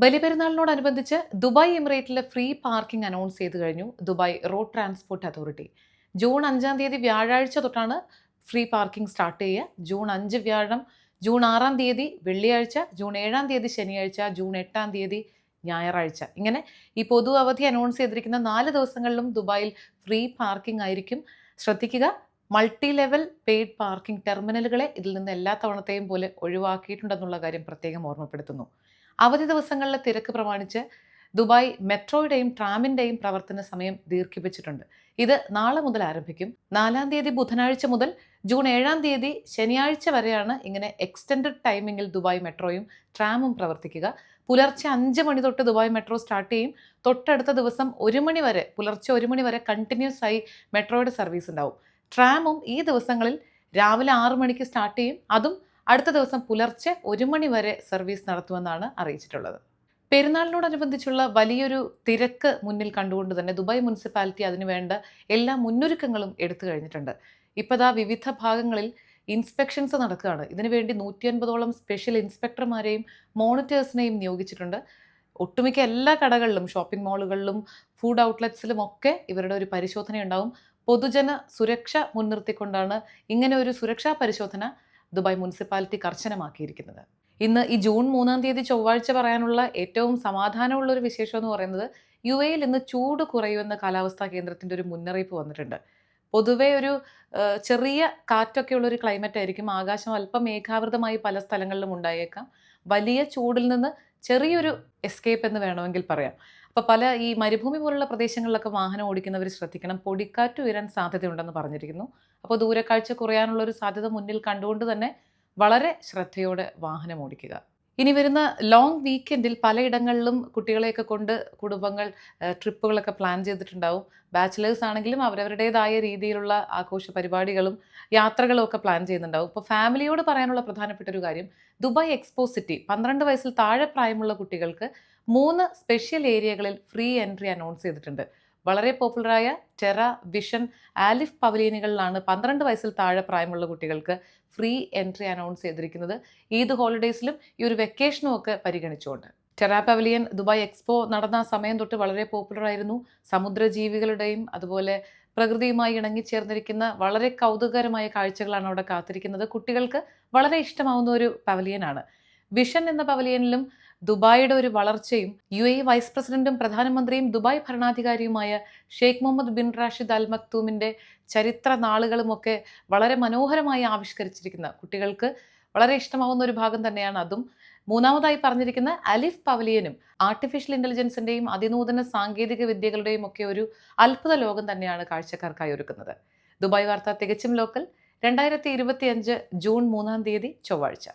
ബലിപെരുന്നാളിനോടനുബന്ധിച്ച് Dubai എമിറേറ്റിലെ free parking announce ചെയ്തു കഴിഞ്ഞു Dubai road transport authority. June അഞ്ചാം തീയതി വ്യാഴാഴ്ച തൊട്ടാണ് ഫ്രീ പാർക്കിംഗ് സ്റ്റാർട്ട് ചെയ്യുക. ജൂൺ അഞ്ച് വ്യാഴം ജൂൺ ആറാം തീയതി വെള്ളിയാഴ്ച ജൂൺ ഏഴാം തീയതി ശനിയാഴ്ച ജൂൺ എട്ടാം തീയതി ഞായറാഴ്ച. ഇങ്ങനെ ഈ പൊതു അവധി അനൗൺസ് ചെയ്തിരിക്കുന്ന നാല് ദിവസങ്ങളിലും ദുബായിൽ ഫ്രീ പാർക്കിംഗ് ആയിരിക്കും. ശ്രദ്ധിക്കുക മൾട്ടി ലെവൽ പെയ്ഡ് പാർക്കിംഗ് ടെർമിനലുകളെ ഇതിൽ നിന്ന് എല്ലാ തവണത്തെയും പോലെ ഒഴിവാക്കിയിട്ടുണ്ടെന്നുള്ള കാര്യം പ്രത്യേകം ഓർമ്മപ്പെടുത്തുന്നു. അവധി ദിവസങ്ങളിലെ തിരക്ക് പ്രമാണിച്ച് ദുബായ് മെട്രോയുടെയും ട്രാമിന്റെയും പ്രവർത്തന സമയം ദീർഘിപ്പിച്ചിട്ടുണ്ട്. ഇത് നാളെ മുതൽ ആരംഭിക്കും. നാലാം തീയതി ബുധനാഴ്ച മുതൽ ജൂൺ ഏഴാം തീയതി ശനിയാഴ്ച വരെയാണ് ഇങ്ങനെ എക്സ്റ്റെൻഡഡ് ടൈമിങ്ങിൽ ദുബായ് മെട്രോയും ട്രാമും പ്രവർത്തിക്കുക. പുലർച്ചെ അഞ്ച് മണി തൊട്ട് ദുബായ് മെട്രോ സ്റ്റാർട്ട് ചെയ്യും. തൊട്ടടുത്ത ദിവസം ഒരു മണി വരെ പുലർച്ചെ ഒരു മണി വരെ കണ്ടിന്യൂസ് ആയി മെട്രോയുടെ സർവീസ് ഉണ്ടാവും. ട്രാമും ഈ ദിവസങ്ങളിൽ രാവിലെ ആറ് മണിക്ക് സ്റ്റാർട്ട് ചെയ്യും. അതും അടുത്ത ദിവസം പുലർച്ചെ ഒരു മണി വരെ സർവീസ് നടത്തുമെന്നാണ് അറിയിച്ചിട്ടുള്ളത്. പെരുന്നാളിനോടനുബന്ധിച്ചുള്ള വലിയൊരു തിരക്ക് മുന്നിൽ കണ്ടുകൊണ്ട് തന്നെ ദുബായ് മുനിസിപ്പാലിറ്റി അതിനുവേണ്ട എല്ലാ മുന്നൊരുക്കങ്ങളും എടുത്തു കഴിഞ്ഞിട്ടുണ്ട്. ഇപ്പതാ വിവിധ ഭാഗങ്ങളിൽ ഇൻസ്പെക്ഷൻസ് നടക്കുകയാണ്. ഇതിനുവേണ്ടി നൂറ്റി അൻപതോളം സ്പെഷ്യൽ ഇൻസ്പെക്ടർമാരെയും മോണിറ്റേഴ്സിനെയും നിയോഗിച്ചിട്ടുണ്ട്. ഒട്ടുമിക്ക എല്ലാ കടകളിലും ഷോപ്പിംഗ് മാളുകളിലും ഫുഡ് ഔട്ട്ലെറ്റ്സിലും ഒക്കെ ഇവരുടെ ഒരു പരിശോധന ഉണ്ടാവും പൊതുജന സുരക്ഷ മുൻനിർത്തിക്കൊണ്ടാണ് ഇങ്ങനെ ഒരു സുരക്ഷാ പരിശോധന ദുബായ് മുനിസിപ്പാലിറ്റി കർശനമാക്കിയിരിക്കുന്നത്. ഇന്ന് ഈ ജൂൺ മൂന്നാം തീയതി ചൊവ്വാഴ്ച പറയാനുള്ള ഏറ്റവും സമാധാനമുള്ള ഒരു വിശേഷം എന്ന് പറയുന്നത് യു എയിൽ ഇന്ന് ചൂട് കുറയുമെന്ന് കാലാവസ്ഥാ കേന്ദ്രത്തിന്റെ ഒരു മുന്നറിയിപ്പ് വന്നിട്ടുണ്ട്. പൊതുവെ ഒരു ചെറിയ കാറ്റൊക്കെ ഒരു ക്ലൈമറ്റ് ആയിരിക്കും. ആകാശം അല്പം മേഘാവൃതമായി പല സ്ഥലങ്ങളിലും ഉണ്ടായേക്കാം. വലിയ ചൂടിൽ നിന്ന് ചെറിയൊരു എസ്കേപ്പ് എന്ന് വേണമെങ്കിൽ പറയാം. അപ്പോൾ പല ഈ മരുഭൂമി പോലുള്ള പ്രദേശങ്ങളിലൊക്കെ വാഹനം ഓടിക്കുന്നവർ ശ്രദ്ധിക്കണം. പൊടിക്കാറ്റ് ഉയരാൻ സാധ്യതയുണ്ടെന്ന് പറഞ്ഞിരിക്കുന്നു. അപ്പോൾ ദൂരക്കാഴ്ച കുറയാനുള്ള ഒരു സാധ്യത മുന്നിൽ കണ്ടുകൊണ്ട് തന്നെ വളരെ ശ്രദ്ധയോടെ വാഹനം ഓടിക്കുക. ഇനി വരുന്ന ലോങ് വീക്കെൻഡിൽ പലയിടങ്ങളിലും കുട്ടികളെയൊക്കെ കൊണ്ട് കുടുംബങ്ങൾ ട്രിപ്പുകളൊക്കെ പ്ലാൻ ചെയ്തിട്ടുണ്ടാവും. ബാച്ചിലേഴ്സ് ആണെങ്കിലും അവരവരുടേതായ രീതിയിലുള്ള ആഘോഷ പരിപാടികളും യാത്രകളും ഒക്കെ പ്ലാൻ ചെയ്യുന്നുണ്ടാവും. ഇപ്പോൾ ഫാമിലിയോട് പറയാനുള്ള പ്രധാനപ്പെട്ട ഒരു കാര്യം ദുബായ് എക്സ്പോ സിറ്റി പന്ത്രണ്ട് വയസ്സിൽ താഴെ പ്രായമുള്ള കുട്ടികൾക്ക് മൂന്ന് സ്പെഷ്യൽ ഏരിയകളിൽ ഫ്രീ എൻട്രി അനൗൺസ് ചെയ്തിട്ടുണ്ട്. വളരെ പോപ്പുലറായ ടെറ വിഷൻ ആലിഫ് പവലിയനുകളിലാണ് പന്ത്രണ്ട് വയസ്സിൽ താഴെ പ്രായമുള്ള കുട്ടികൾക്ക് ഫ്രീ എൻട്രി അനൗൺസ് ചെയ്തിരിക്കുന്നത്. ഈദ് ഹോളിഡേയ്സിലും ഈ ഒരു വെക്കേഷനും ഒക്കെ പരിഗണിച്ചുകൊണ്ട്. ടെറ പവലിയൻ ദുബായ് എക്സ്പോ നടന്ന സമയം തൊട്ട് വളരെ പോപ്പുലർ ആയിരുന്നു സമുദ്രജീവികളുടെയും അതുപോലെ പ്രകൃതിയുമായി ഇണങ്ങിച്ചേർന്നിരിക്കുന്ന വളരെ കൗതുകകരമായ കാഴ്ചകളാണ് അവിടെ കാത്തിരിക്കുന്നത്. കുട്ടികൾക്ക് വളരെ ഇഷ്ടമാവുന്ന ഒരു പവലിയനാണ്. വിഷൻ എന്ന പവലിയനിലും ദുബായിയുടെ ഒരു വളർച്ചയും യു എ വൈസ് പ്രസിഡന്റും പ്രധാനമന്ത്രിയും Dubai ഭരണാധികാരിയുമായ Sheikh Mohammed bin Rashid al മക്തൂമിന്റെ ചരിത്ര നാളുകളുമൊക്കെ വളരെ മനോഹരമായി ആവിഷ്കരിച്ചിരിക്കുന്ന കുട്ടികൾക്ക് വളരെ ഇഷ്ടമാവുന്ന ഒരു ഭാഗം തന്നെയാണ് അതും. മൂന്നാമതായി പറഞ്ഞിരിക്കുന്ന അലിഫ് പവലിയനും ആർട്ടിഫിഷ്യൽ ഇന്റലിജൻസിന്റെയും അതിനൂതന സാങ്കേതിക വിദ്യകളുടെയും ഒക്കെ ഒരു അത്ഭുത ലോകം തന്നെയാണ് കാഴ്ചക്കാർക്കായി ഒരുക്കുന്നത്. ദുബായ് വാർത്ത തികച്ചും ലോക്കൽ രണ്ടായിരത്തി ഇരുപത്തിയഞ്ച് ജൂൺ മൂന്നാം തീയതി ചൊവ്വാഴ്ച.